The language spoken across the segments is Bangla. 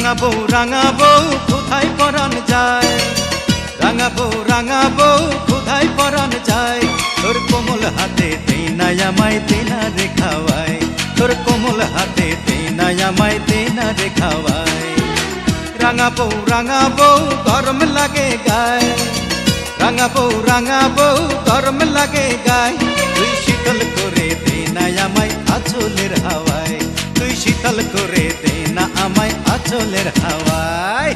রাঙাবো রাঙাবো কোথায় পরান যায়। রাঙাবো রাঙাবো কোথায় পরান যায়। তোর কোমল হাতে তেনা আমায় তেনা রেখাওয়াই তোর কোমল হাতে তেনা আমায় তেনা রেখাওয়াই রাঙাবো রাঙাবো, গরম লাগে গায়। রাঙাবো রাঙাবো, গরম লাগে গায়। তুই শীতল করে দে না আমায় আচলের হাওয়ায়। আচলের হাওয়ায়।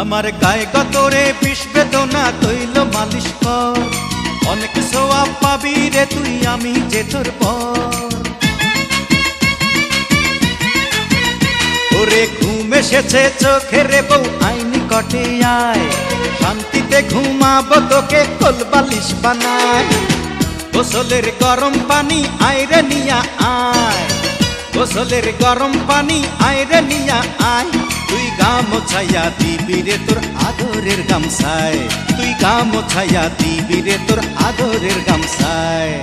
আমার গায়ে গতরে বিষ বেদনা তৈল মালিশ কর। অনেক সোয়া পাবি রে তুই, আমি যে তোর পর। ওরে ঘুম এসেছে চোখে রে বউ আইনি কটে আয়। শান্তিতে ঘুমাবো তোকে কোল বালিশ বানায় গোসলের গরম পানি আইরে নিয়া আয়। গোসলের গরম পানি আইরে নিয়া আয়। তুই গা ছায়া দিবি রে তোর আদরের গামছায়। তুই গা ছায়া দিবি রে তোর আদরের গামছায়।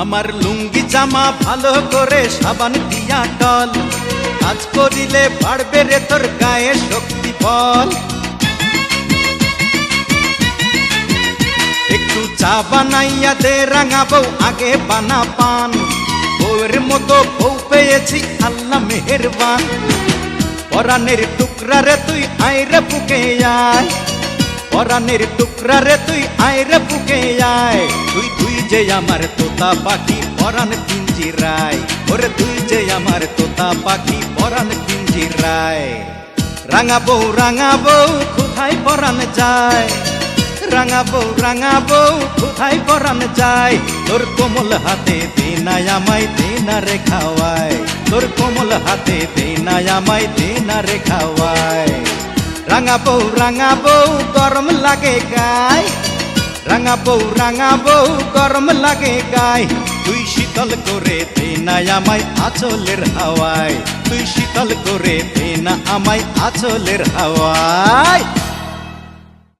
আমার লুঙ্গি জামা ভালো করে সাবান দিয়া টল। কাজ করিলে বাড়বে রে তোর গায়ে শক্তি বল। একটু চা বানাইয়া দে রাঙাবো আগে বানা পান। বউয়ের মতো বউ পেয়েছি, আল্লাহ মেহেরবান। পরানের টুকরা রে তুই আইরে বুকে আয়। পরানের টুকরা রে তুই আইরে বুকে আয়। তুই তুই যে আমার তোতা পাখি পরান পিঞ্জিরায় ওরে তুই যে আমার তোতা পাখি পরান পিঞ্জিরায় রাঙাবো রাঙাবো, কোথায় পরান যায়? রাঙাবো রাঙাবো, কোথায় পরান যায়? তোর কোমল হাতে দে না আমায় দে না রে খাওয়ায়। তোর কোমল হাতে দে না আমায় দে না রে খাওয়ায়। রাঙাবো রাঙাবো, গরম লাগে গায়। রাঙা বৌ গরম লাগে গায়। তুই শীতল করে দে আমায় আচলের হাওয়ায়। তুই শীতল করে দে না আমায় আচলের হাওয়ায়।